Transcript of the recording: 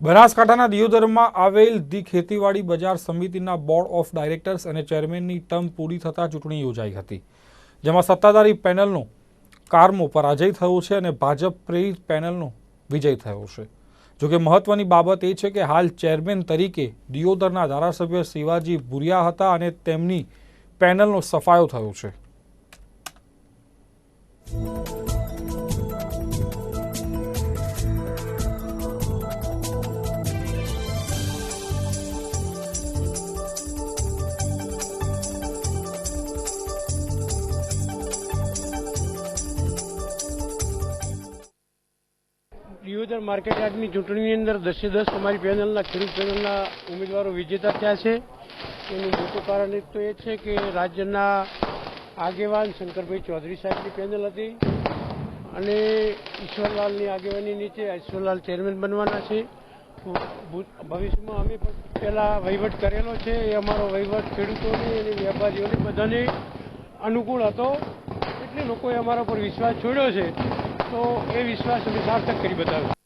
બનાસકાંઠાના દિયોદરમાં આવેલ ધી ખેતીવાડી બજાર સમિતિના બોર્ડ ઓફ ડાયરેક્ટર્સ અને ચેરમેનની ટર્મ પૂરી થતાં ચૂંટણી યોજાઈ હતી, જેમાં સત્તાધારી પેનલનો કારમો પરાજય થયો છે અને ભાજપ પ્રેરિત પેનલનો વિજય થયો છે. જોકે મહત્વની બાબત એ છે કે હાલ ચેરમેન તરીકે દિયોદરના ધારાસભ્ય શિવાજી ભુરિયા હતા અને તેમની પેનલનો સફાયો થયો છે. દિયોદર માર્કેટ યાર્ડની ચૂંટણીની અંદર દસે દસ અમારી પેનલના, ખેડૂત પેનલના ઉમેદવારો વિજેતા થયા છે. એનું મોટું કારણ એક તો એ છે કે રાજ્યના આગેવાન શંકરભાઈ ચૌધરી સાહેબની પેનલ હતી અને ઈશ્વરલાલની આગેવાની નીચે ઈશ્વરલાલ ચેરમેન બનવાના છે. ભવિષ્યમાં અમે પણ પહેલાં વહીવટ કરેલો છે. એ અમારો વહીવટ ખેડૂતોને અને વેપારીઓને બધાને અનુકૂળ હતો. એટલે લોકોએ અમારા પર વિશ્વાસ છોડ્યો છે. તો એ વિશ્વાસ અમે સાર્થક કરી બતાવ્યો.